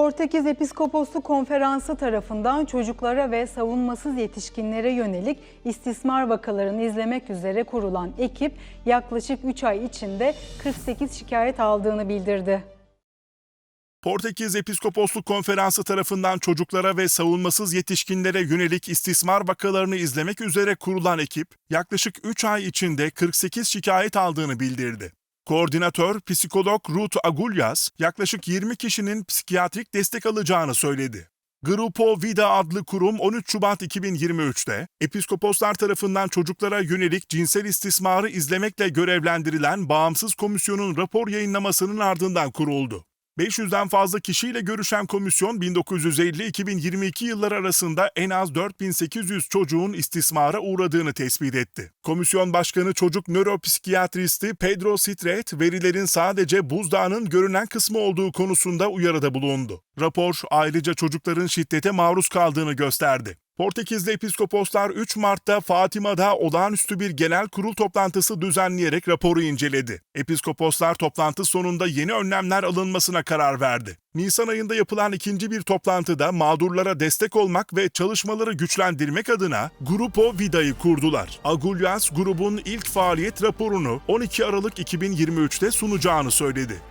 Portekiz Episkoposlu Konferansı tarafından çocuklara ve savunmasız yetişkinlere yönelik istismar vakalarını izlemek üzere kurulan ekip yaklaşık 3 ay içinde 48 şikayet aldığını bildirdi. Portekiz Episkoposluk Konferansı tarafından çocuklara ve savunmasız yetişkinlere yönelik istismar vakalarını izlemek üzere kurulan ekip, yaklaşık 3 ay içinde 48 şikayet aldığını bildirdi. Koordinatör psikolog Ruth Agulyas, yaklaşık 20 kişinin psikiyatrik destek alacağını söyledi. Grupo Vida adlı kurum 13 Şubat 2023'te episkoposlar tarafından çocuklara yönelik cinsel istismarı izlemekle görevlendirilen bağımsız komisyonun rapor yayınlamasının ardından kuruldu. 500'den fazla kişiyle görüşen komisyon 1950-2022 yılları arasında en az 4800 çocuğun istismara uğradığını tespit etti. Komisyon Başkanı çocuk nöropsikiyatristi Pedro Sitret, verilerin sadece buzdağının görünen kısmı olduğu konusunda uyarıda bulundu. Rapor ayrıca çocukların şiddete maruz kaldığını gösterdi. Portekizli Episkoposlar 3 Mart'ta Fatima'da olağanüstü bir genel kurul toplantısı düzenleyerek raporu inceledi. Episkoposlar toplantı sonunda yeni önlemler alınmasına karar verdi. Nisan ayında yapılan ikinci bir toplantıda mağdurlara destek olmak ve çalışmaları güçlendirmek adına Grupo Vida'yı kurdular. Agulyas grubun ilk faaliyet raporunu 12 Aralık 2023'te sunacağını söyledi.